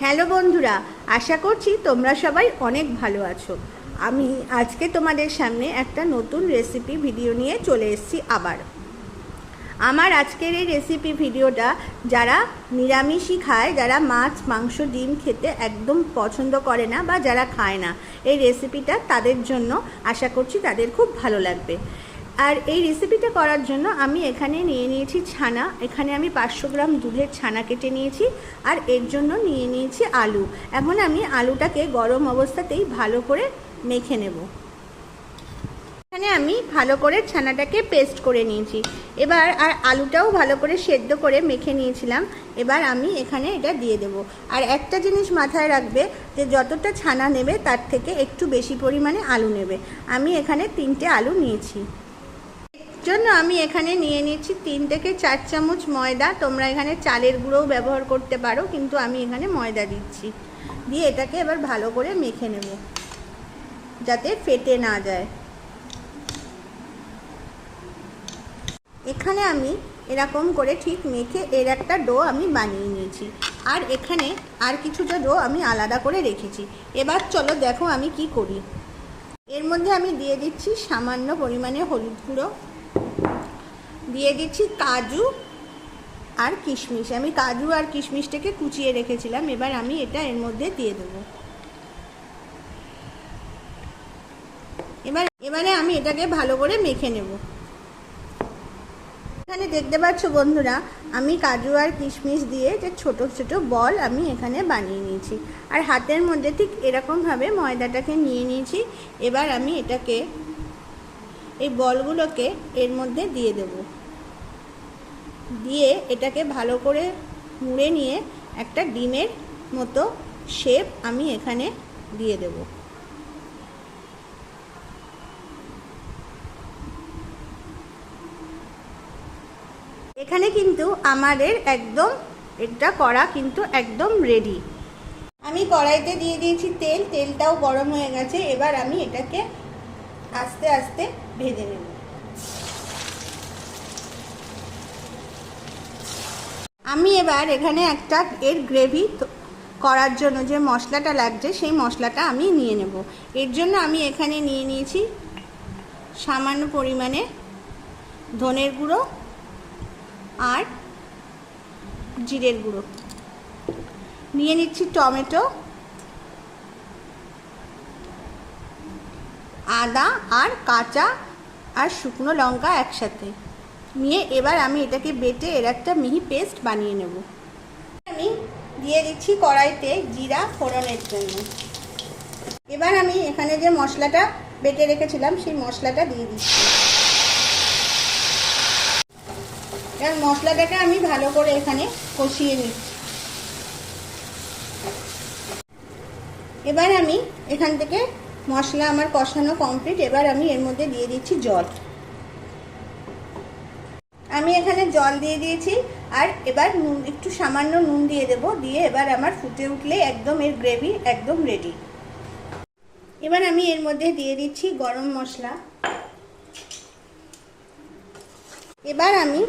Hello বন্ধুরা, আশা করছি তোমরা সবাই অনেক ভালো আছো। আমি আজকে তোমাদের সামনে একটা নতুন রেসিপি ভিডিও নিয়ে চলে এসেছি আবার। আমার আজকের এই রেসিপি ভিডিওটা যারা নিরামিষই খায়, যারা মাছ, মাংস, ডিম খেতে একদম পছন্দ করে না বা যারা খায় না, এই রেসিপিটা তাদের জন্য আশা করছি তাদের খুব ভালো লাগবে। আর এই রেসিপিটা করার জন্য আমি এখানে নিয়ে নিয়েছি ছানা। এখানে আমি পাঁচশো গ্রাম দুধের ছানা কেটে নিয়েছি আর এর জন্য নিয়ে নিয়েছি আলু। এখন আমি আলুটাকে গরম অবস্থাতেই ভালো করে মেখে নেব। এখানে আমি ভালো করে ছানাটাকে পেস্ট করে নিয়েছি। এবার আর আলুটাও ভালো করে সেদ্ধ করে মেখে নিয়েছিলাম। এবার আমি এখানে এটা দিয়ে দেব। আর একটা জিনিস মাথায় রাখবে যে যতটা ছানা নেবে তার থেকে একটু বেশি পরিমাণে আলু নেবে। আমি এখানে তিনটে আলু নিয়েছি। জন্য আমি এখানে নিয়ে নিয়েছি তিন থেকে চার চামচ ময়দা। তোমরা এখানে চালের গুঁড়োও ব্যবহার করতে পারো, কিন্তু আমি এখানে ময়দা দিচ্ছি। দিয়ে এটাকে এবার ভালো করে মেখে নেব, যাতে ফেটে না যায়। এখানে আমি এরকম করে ঠিক মেখে এর একটা ডো আমি বানিয়ে নিয়েছি। আর এখানে আর কিছুটা ডো আমি আলাদা করে রেখেছি। এবার চলো দেখো আমি কি করি। এর মধ্যে আমি দিয়ে দিচ্ছি সামান্য পরিমাণে হলুদ গুঁড়ো। দিয়ে দিচ্ছি কাজু আর কিশমিশ। আমি কাজু আর কিশমিশটাকে কুচিয়ে রেখেছিলাম, এবার আমি এটা এর মধ্যে দিয়ে দেবো। এবার, এবারে আমি এটাকে ভালো করে মেখে নেব। এখানে দেখতে পাচ্ছ বন্ধুরা, আমি কাজু আর কিশমিশ দিয়ে যে ছোট ছোট বল আমি এখানে বানিয়ে নিয়েছি। আর হাতের মধ্যে ঠিক এরকমভাবে ময়দাটাকে নিয়ে নিয়েছি। এবার আমি এটাকে, এই বলগুলোকে এর মধ্যে দিয়ে দেব। দিয়ে এটাকে ভালো করে মুড়ে নিয়ে একটা ডিমের মতো শেপ আমি এখানে দিয়ে দেব। এখানে কিন্তু আমাদের একদম এটা করা কিন্তু একদম রেডি আমি কড়াইতে দিয়ে দিয়েছি তেল, তেলটাও গরম হয়ে গেছে, এবার আমি এটাকে আস্তে আস্তে ভেজে নেব। আমি এবার এখানে একটা এর গ্রেভি করার জন্য যে মশলাটা লাগছে, সেই মশলাটা আমি নিয়ে নেব। এর জন্য আমি এখানে নিয়ে নিয়েছি সামান্য পরিমাণে ধনের গুঁড়ো আর জিরের গুঁড়ো। নিয়ে নিচ্ছি টমেটো, আদা আর কাঁচা আর শুকনো লঙ্কা একসাথে। নিয়ে এবার আমি এটাকে বেটে এর একটা মিহি পেস্ট বানিয়ে নেব। আমি দিয়ে দিচ্ছি কড়াইতে জিরা ফোড়নের জন্য। এবার আমি এখানে যে মশলাটা বেটে রেখেছিলাম, সেই মশলাটা দিয়ে দিচ্ছি। এবার মশলাটাকে আমি ভালো করে এখানে কষিয়ে নিচ্ছি। এবার আমি এখান থেকে মশলা আমার কষানো কমপ্লিট, এবার আমি এর মধ্যে দিয়ে দিচ্ছি জল। আমি এখানে জল দিয়ে দিয়েছি, আর এবার নুন, একটু সামান্য নুন দিয়ে দেব, দিয়ে এবার আমার ফুটে উঠলে একদম এর গ্রেভি একদম রেডি এবার আমি এর মধ্যে দিয়ে দিচ্ছি গরম মশলা। এবার আমি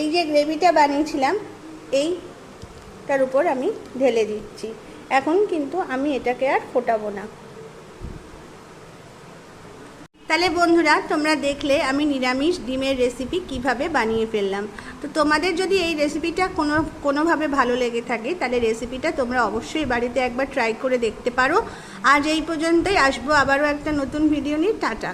এই যে গ্রেভিটা বানিয়েছিলাম, এইটার উপর আমি ঢেলে দিচ্ছি। এখন কিন্তু আমি এটাকে আর ফোটাবো না। তাহলে বন্ধুরা, তোমরা দেখলে আমি নিরামিষ ডিমের রেসিপি কীভাবে বানিয়ে ফেললাম। তো তোমাদের যদি এই রেসিপিটা কোনো, কোনোভাবে ভালো লেগে থাকে, তাহলে রেসিপিটা তোমরা অবশ্যই বাড়িতে একবার ট্রাই করে দেখতে পারো। আজ এই পর্যন্তই, আসব আবারও একটা নতুন ভিডিও নিয়ে। টাটা।